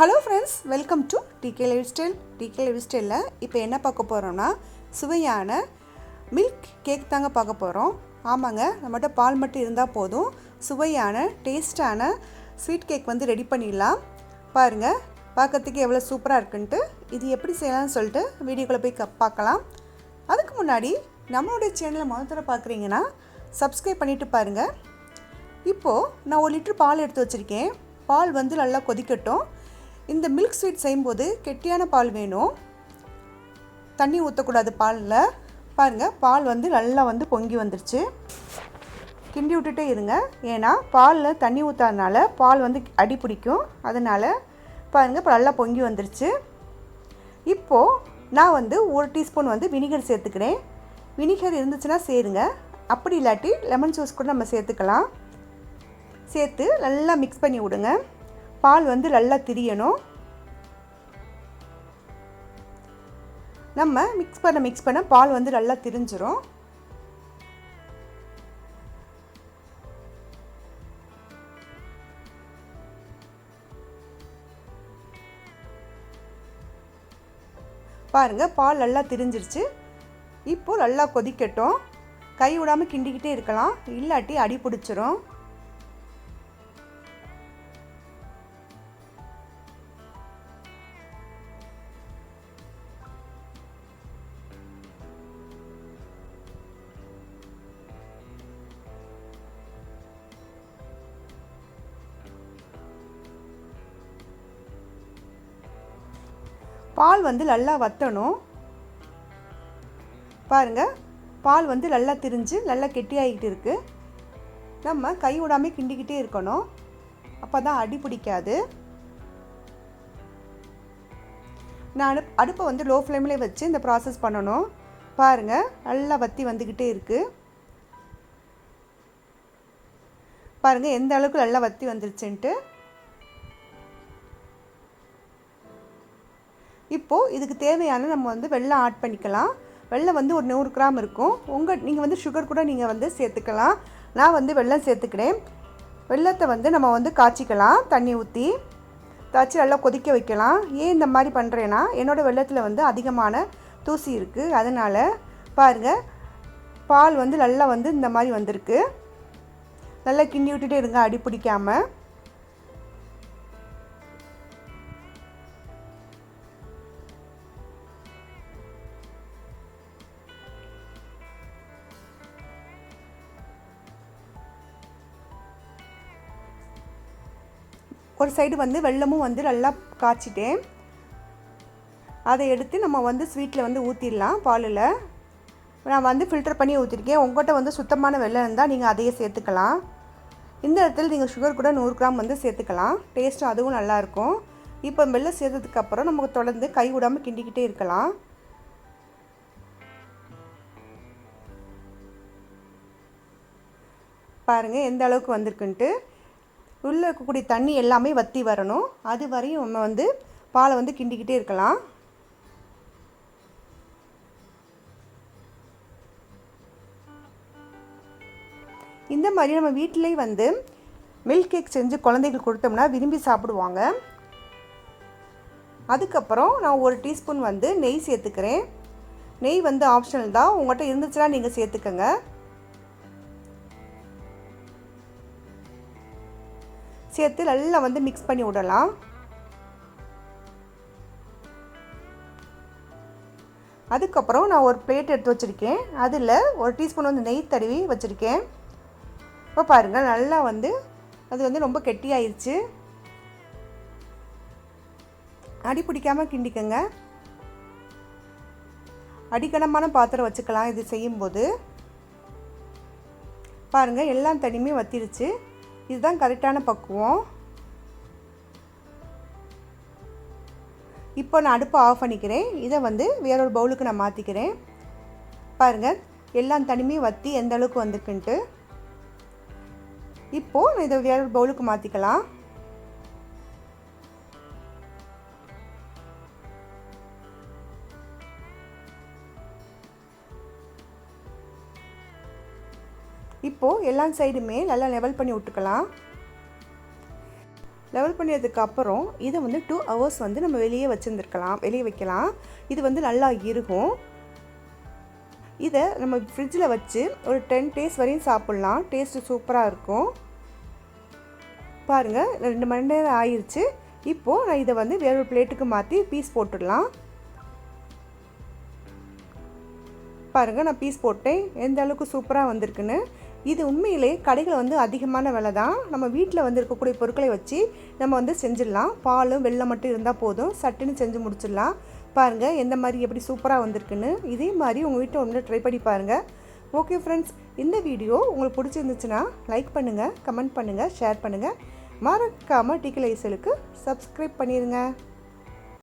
Hello friends welcome to DK lifestyle DK life ஸ்டைலில் இப்போ என்ன பார்க்க போகிறோம்னா சுவையான மில்க் கேக் தாங்க பார்க்க போகிறோம் ஆமாங்க நம்மகிட்ட பால் மட்டும் இருந்தால் போதும். சுவையான டேஸ்டான ஸ்வீட் கேக் வந்து ரெடி பண்ணிடலாம். பாருங்கள் பார்க்கறதுக்கு எவ்வளோ சூப்பராக இருக்குன்ட்டு இது எப்படி செய்யலாம்னு சொல்லிட்டு வீடியோக்குள்ளே போய் க பார்க்கலாம். அதுக்கு முன்னாடி நம்மளுடைய சேனலை முதல் பார்க்குறீங்கன்னா சப்ஸ்கிரைப் பண்ணிவிட்டு பாருங்கள் இப்போது நான் ஒரு லிட்டர் பால் எடுத்து வச்சுருக்கேன். பால் வந்து நல்லா கொதிக்கட்டும். இந்த மில்க் ஸ்வீட் செய்யும்போது கெட்டியான பால் வேணும். தண்ணி ஊற்றக்கூடாது பாலில். பாருங்கள் பால் வந்து நல்லா வந்து பொங்கி வந்துருச்சு. கிண்டி விட்டுட்டே இருங்க. ஏன்னா பாலில் தண்ணி ஊற்றாதனால பால் வந்து அடி பிடிக்கும். அதனால் பாருங்கள் இப்போ நல்லா பொங்கி வந்துருச்சு. இப்போது நான் வந்து ஒரு டீஸ்பூன் வந்து வினிகர் சேர்த்துக்கிறேன். வினிகர் இருந்துச்சுன்னா சேருங்க. அப்படி இல்லாட்டி லெமன் ஜூஸ் கூட நம்ம சேர்த்துக்கலாம். சேர்த்து நல்லா மிக்ஸ் பண்ணி விடுங்க. பால் வந்து நல்லா திரியணும். நம்ம மிக்ஸ் பண்ண மிக்ஸ் பண்ண பால் வந்து நல்லா திரிஞ்சிரும். பாருங்கள் பால் நல்லா திரிஞ்சிருச்சு. இப்போது நல்லா கொதிக்கட்டும். கை விடாமல் கிண்டிக்கிட்டே இருக்கலாம். இல்லாட்டி அடி பிடிச்சிரும். பால் வந்து நல்லா வற்றணும் பாருங்கள் பால் வந்து நல்லா திரிஞ்சு நல்லா கெட்டியாகிட்டு இருக்குது நம்ம கை விடாமல் கிண்டிக்கிட்டே இருக்கணும். அப்போ தான் அடி பிடிக்காது. நான் அடுப் அடுப்பை வந்து லோ ஃப்ளேமில் வச்சு இந்த ப்ராசஸ் பண்ணணும். பாருங்கள் நல்லா வற்றி வந்துக்கிட்டே இருக்குது பாருங்கள் எந்த அளவுக்கு நல்லா வற்றி வந்துருச்சுன்ட்டு. இப்போது இதுக்கு தேவையான நம்ம வந்து வெள்ளம் ஆட் பண்ணிக்கலாம். வெள்ளம் வந்து ஒரு நூறு கிராம் இருக்கும். உங்கள் நீங்கள் வந்து சுகர் கூட நீங்கள் வந்து சேர்த்துக்கலாம். நான் வந்து வெள்ளம் சேர்த்துக்கிறேன். வெள்ளத்தை வந்து நம்ம வந்து காய்ச்சிக்கலாம் தண்ணி ஊற்றி காய்ச்சி நல்லா கொதிக்க வைக்கலாம். ஏன் இந்த மாதிரி பண்ணுறேன்னா என்னோடய வெள்ளத்தில் வந்து அதிகமான தூசி இருக்குது அதனால் பாருங்கள் பால் வந்து நல்லா வந்து இந்த மாதிரி வந்திருக்கு. நல்லா கிண்டி விட்டுட்டே இருங்க அடி பிடிக்காமல் ஒரு சைடு வந்து வெள்ளமும் வந்து நல்லா காய்ச்சிட்டேன். அதை எடுத்து நம்ம வந்து ஸ்வீட்டில் வந்து ஊற்றிடலாம் பாலில். நான் வந்து ஃபில்டர் பண்ணி ஊற்றிருக்கேன் உங்கள்கிட்ட வந்து சுத்தமான வெள்ளம் இருந்தால் நீங்கள் அதையே சேர்த்துக்கலாம். இந்த இடத்துல நீங்கள் சுகர் கூட நூறு கிராம் வந்து சேர்த்துக்கலாம். டேஸ்ட்டும் அதுவும் நல்லாயிருக்கும் இப்போ வெள்ளம் சேர்த்ததுக்கப்புறம் நமக்கு தொடர்ந்து கை விடாமல் கிண்டிக்கிட்டே இருக்கலாம். பாருங்கள் எந்த அளவுக்கு வந்திருக்குன்ட்டு. உள்ளே இருக்கக்கூடிய தண்ணி எல்லாமே வற்றி வரணும். அது வரையும் நம்ம வந்து பாலை வந்து கிண்டிக்கிட்டே இருக்கலாம். இந்த மாதிரி நம்ம வீட்டிலே வந்து மில்க் கேக் செஞ்சு குழந்தைகளுக்கு கொடுத்தோம்னா விரும்பி சாப்பிடுவாங்க. அதுக்கப்புறம் நான் ஒரு டீஸ்பூன் வந்து நெய் சேர்த்துக்கிறேன். நெய் வந்து ஆப்ஷனல் தான். உங்கள்கிட்ட இருந்துச்சுன்னா நீங்கள் சேர்த்துக்கங்க. சேர்த்து நல்லா வந்து மிக்ஸ் பண்ணி விடலாம். அதுக்கப்புறம் நான் ஒரு பிளேட் எடுத்து வச்சுருக்கேன். அதில் ஒரு டீஸ்பூன் வந்து நெய் தடவி வச்சுருக்கேன். இப்போ பாருங்கள் நல்லா வந்து அது வந்து ரொம்ப கெட்டியாயிருச்சு. அடி பிடிக்காமல் கிண்டிக்கங்க. அடிக்கனமான பாத்திரம் வச்சுக்கலாம் இது செய்யும்போது. பாருங்கள் எல்லா தனியுமே வத்திருச்சு. இதுதான் கரெக்டான பக்குவம். இப்போ நான் அடுப்பை ஆஃப் பண்ணிக்கிறேன். இதை வந்து வேறொரு பவுலுக்கு நான் மாற்றிக்கிறேன் பாருங்கள் எல்லாம் தனிமையும் வற்றி எந்த அளவுக்கு வந்துக்குன்ட்டு இப்போது நான் இதை வேறொரு பவுலுக்கு மாற்றிக்கலாம் இப்போது எல்லா சைடுமே நல்லா லெவல் பண்ணி விட்டுக்கலாம். லெவல் பண்ணியதுக்கு அப்புறம் இதை வந்து டூ ஹவர்ஸ் வந்து நம்ம வெளியே வச்சுருந்துருக்கலாம். வெளியே வைக்கலாம். இது வந்து நல்லா இருக்கும். இதை நம்ம ஃப்ரிட்ஜில் வச்சு ஒரு டென் டேஸ் வரையும் சாப்பிட்லாம். டேஸ்ட்டு சூப்பராக இருக்கும். பாருங்கள் ரெண்டு மணி நேரம் ஆயிடுச்சு இப்போது நான் இதை வந்து வேறொரு பிளேட்டுக்கு மாற்றி பீஸ் போட்டுடலாம். பாருங்கள் நான் பீஸ் போட்டேன். எந்த அளவுக்கு சூப்பராக வந்திருக்குன்னு. இது உண்மையிலே கடைகள் வந்து அதிகமான விலை தான் நம்ம வீட்டில் வந்து இருக்கக்கூடிய பொருட்களை வச்சு நம்ம வந்து செஞ்சிடலாம். பாலும் வெள்ளம் மட்டும் இருந்தால் போதும். சட்டுன்னு செஞ்சு முடிச்சிடலாம். பாருங்கள் எந்த மாதிரி எப்படி சூப்பராக வந்திருக்குன்னு. இதே மாதிரி உங்கள் வீட்டை ஒன்று ட்ரை பண்ணி பாருங்கள் ஓகே ஃப்ரெண்ட்ஸ் இந்த வீடியோ உங்களுக்கு பிடிச்சிருந்துச்சுன்னா லைக் பண்ணுங்கள் கமெண்ட் பண்ணுங்கள் ஷேர் பண்ணுங்கள் மறக்காமல் டிக்கலைசலுக்கு சப்ஸ்கிரைப் பண்ணிடுங்க